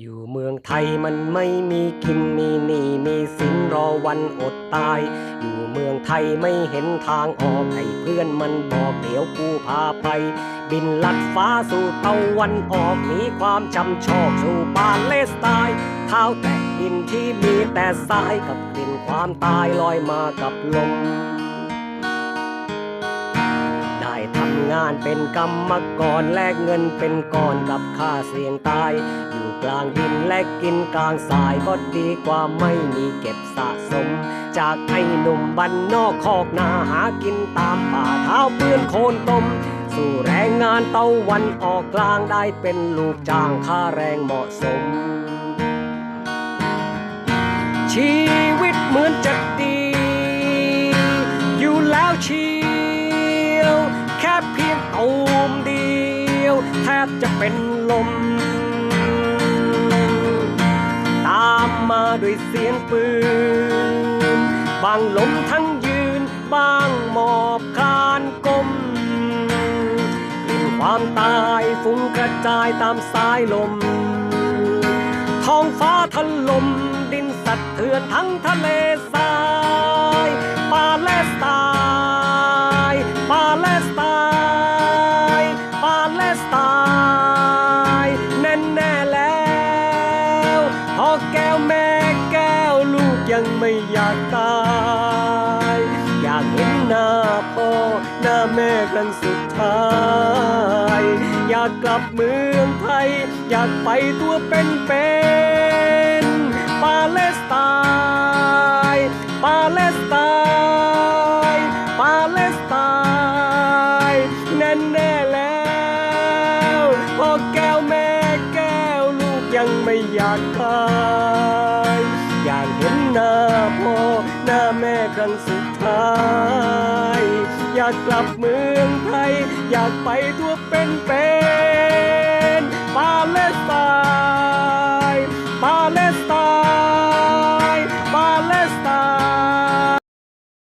อยู่เมืองไทยมันไม่มีกินมีหนี้มีสินรอวันอดตาย อยู่เมืองไทยไม่เห็นทางออกให้เพื่อนมันบอกเดี๋ยวกูพาไป บินลัดฟ้าสู่ตะวันออกหนีความจำชอกสู่ปาเลสไตน์เท้าแตะดินที่มีแต่ทรายกับกลิ่นความตายลอยมากับลม งานเป็นกรรมกรแลกเงินเป็นก้อนกับค่าเสี่ยงตาย อยู่กลางดินและกินกลางทรายก็ดีกว่าไม่มีเก็บสะสม จากไอ้หนุ่มบ้านนอกคอกนาหากินตามป่าเท้าเปื้อนโคลนตม สู่แรงงานเตาวันออกกลางได้เป็นลูกจ้างค่าแรงเหมาะสม ชีวิตเหมือนจะดี อยู่แล้วชี เพียงตูมเดียวแทบจะเป็นลม ตามมาด้วยเสียงปืน บางล้มทั้งยืน บางหมอบคลานก้มกลิ่นความตายฟุ้งกระจายตามสายลม ท้องฟ้าถล่มดินสัดเทือนทั้งทะเล ยังไม่อยากตาย อยากเห็นหน้าพ่อหน้าแม่ครั้งสุดท้าย อยากกลับเมืองไทย อยากไปตัวเป็นเป็นปาเลสไตน์ปาเลสไตน์ปาเลสไตน์แน่แน่แล้วพ่อแก้วแม่แก้วลูกยังไม่อยากตายอยากเห็น หน้าพ่อหน้าแม่ครั้งสุดท้าย อยากกลับเมืองไทย อยากไปทั่วเป็นเป็นปาเลสไตน์ปาเลสไตน์